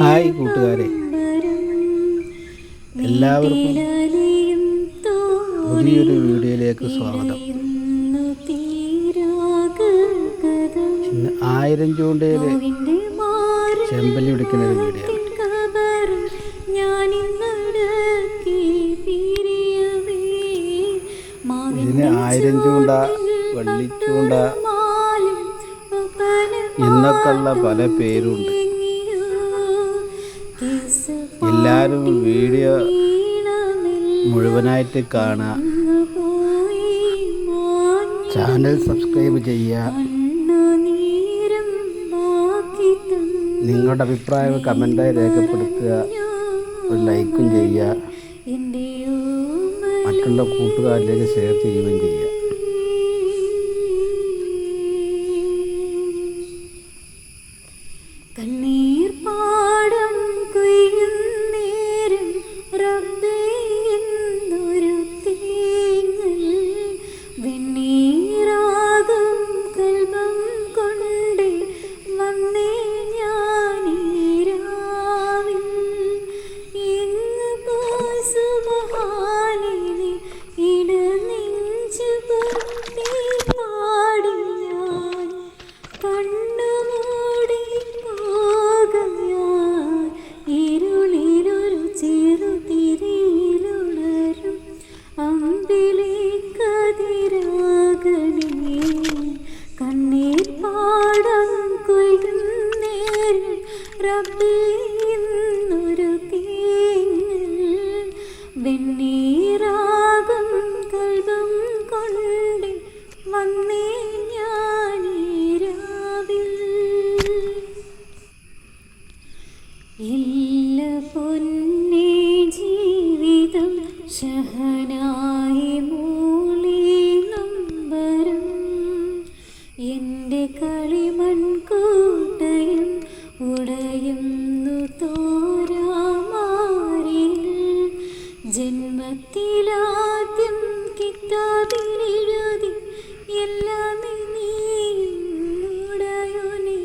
Hi കൂട്ടുകാരെ. എല്ലാവർക്കും പുതിയൊരു വീഡിയോയിലേക്ക് സ്വാഗതം. ഇന്ന് ആയിരം ചൂണ്ടയിൽ ചെമ്പല്ലി പിടിക്കുന്ന ഒരു വീഡിയോ. ഇതിന് ആയിരം ചൂണ്ട വള്ളിച്ചൂണ്ട എന്നൊക്കെയുള്ള പല പേരുണ്ട്. എല്ലാവരും വീഡിയോ മുഴുവനായിട്ട് കാണുക ചാനൽ സബ്സ്ക്രൈബ് ചെയ്യുക നിങ്ങളുടെ അഭിപ്രായം കമന്റായി രേഖപ്പെടുത്തുക. ഒരു ലൈക്കും ചെയ്യുക മറ്റുള്ള കൂട്ടുകാരിലേക്ക് ഷെയർ ചെയ്യുകയും ചെയ്യുക എന്നൊരു തേങ്ങൽ വെണ്ണീറാകും കൽബും കൊണ്ട് വന്നേ ഞാനീരാവിൽ. ഇല്ല പൊന്നേ ജീവിതം ശഹനായി മൂളി നമ്പരം. എന്റെ കളിമൺ കിത്തിലാദ്യം കിത്താബിലെഴുതി എല്ലാം നീ ഉടയോനെ